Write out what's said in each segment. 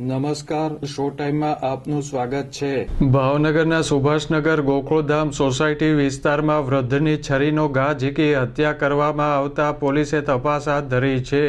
નમસ્કાર, શો ટાઈમમાં આપનું સ્વાગત છે. ભાવનગરના સુભાષનગર ગોકુળધામ સોસાયટી વિસ્તારમાં વૃદ્ધની છરીનો ઘા ઝીકી હત્યા કરવામાં આવતા પોલીસે તપાસ હાથ ધરી છે.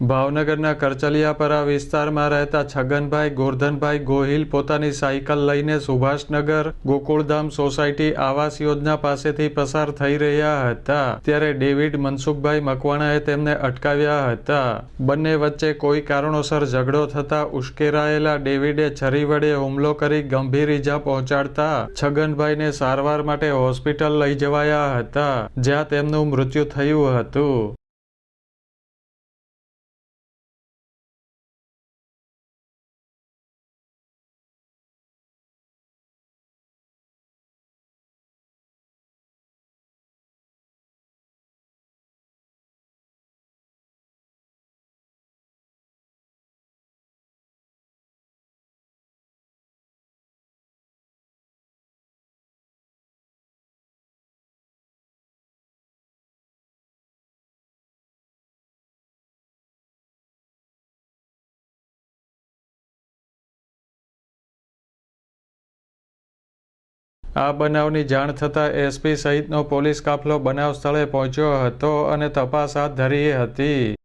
ભાવનગરના કરચલિયાપરા વિસ્તારમાં રહેતા છગનભાઈ, ગોરધનભાઈ ગોહિલ પોતાની સાયકલ લઈને સુભાષનગર, ગોકુળધામ સોસાયટી આવાસ યોજના પાસેથી પસાર થઈ રહ્યા હતા. ત્યારે ડેવિડ મનસુખભાઈ મકવાણાએ તેમને અટકાવ્યા હતા. બંને વચ્ચે કોઈ કારણોસર ઝઘડો થતા ઉશ્કેરાયેલા ડેવિડે છરી વડે હુમલો કરી ગંભીર ઈજા પહોંચાડતા છગનભાઈને સારવાર માટે હોસ્પિટલ લઈ જવાયા હતા, જ્યાં તેમનું મૃત્યુ થયું હતું. આ બનાવની જાણ થતાં એસપી સહિતનો પોલીસ કાફલો બનાવ સ્થળે પહોંચ્યો હતો અને તપાસ હાથ ધરી હતી.